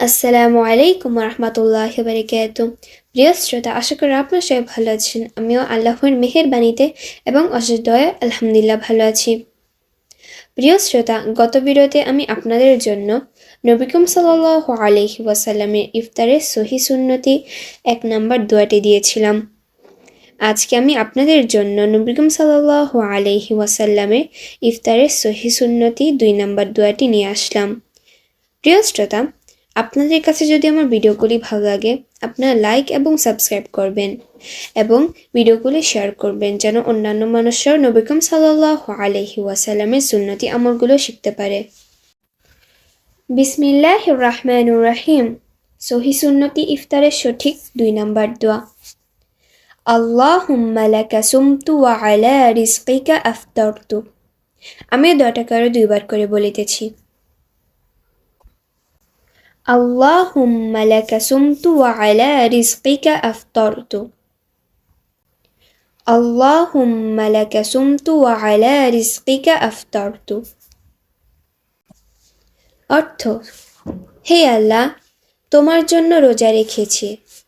আসসালামু আলাইকুম রহমতুল্লাহ বারিকাত প্রিয় শ্রোতা, আশা করি আপনার সবাই ভালো আছেন। আমিও আল্লাহর মেহেরবাণীতে এবং দয়া আলহামদুলিল্লাহ ভালো আছি। প্রিয় শ্রোতা, গত ভিডিওতে আমি আপনাদের জন্য নবিকম সাল্লাহ আলহি ওয়াসাল্লামের ইফতারের সহি সুন্নতি এক নম্বর দোয়াটি দিয়েছিলাম। আজকে আমি আপনাদের জন্য নবিকম সাল্লাহ আলহি ওয়াসাল্লামের ইফতারের সহি সুন্নতি দুই নম্বর দোয়াটি নিয়ে আসলাম। প্রিয় শ্রোতা আপনাদের কাছে যদি আমার ভিডিওগুলি ভালো লাগে, আপনারা লাইক এবং সাবস্ক্রাইব করবেন এবং ভিডিওগুলি শেয়ার করবেন যেন অন্যান্য মানুষরাও নবীকম সাল্লাহ আলহি ওয়াসাল্লামের সুন্নতি আমলগুলো শিখতে পারে। বিসমিল্লাহ রহমান রাহিম। সহি সুন্নতি ইফতারের সঠিক দুই নাম্বার দোয়া। সুমতু ওয়া আলা আমি দোয়াটাকে আরও দুইবার করে বলিতেছি। اللهم لك سمت وعلى رزقك أفطرت اللهم لك سمت وعلى رزقك أفطرت অর্থ হে আল্লাহ তোমার জন্য রোজা রেখেছি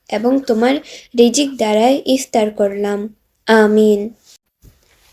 এবং তোমার রিজিক দ্বারাই ইফতার করলাম আমিন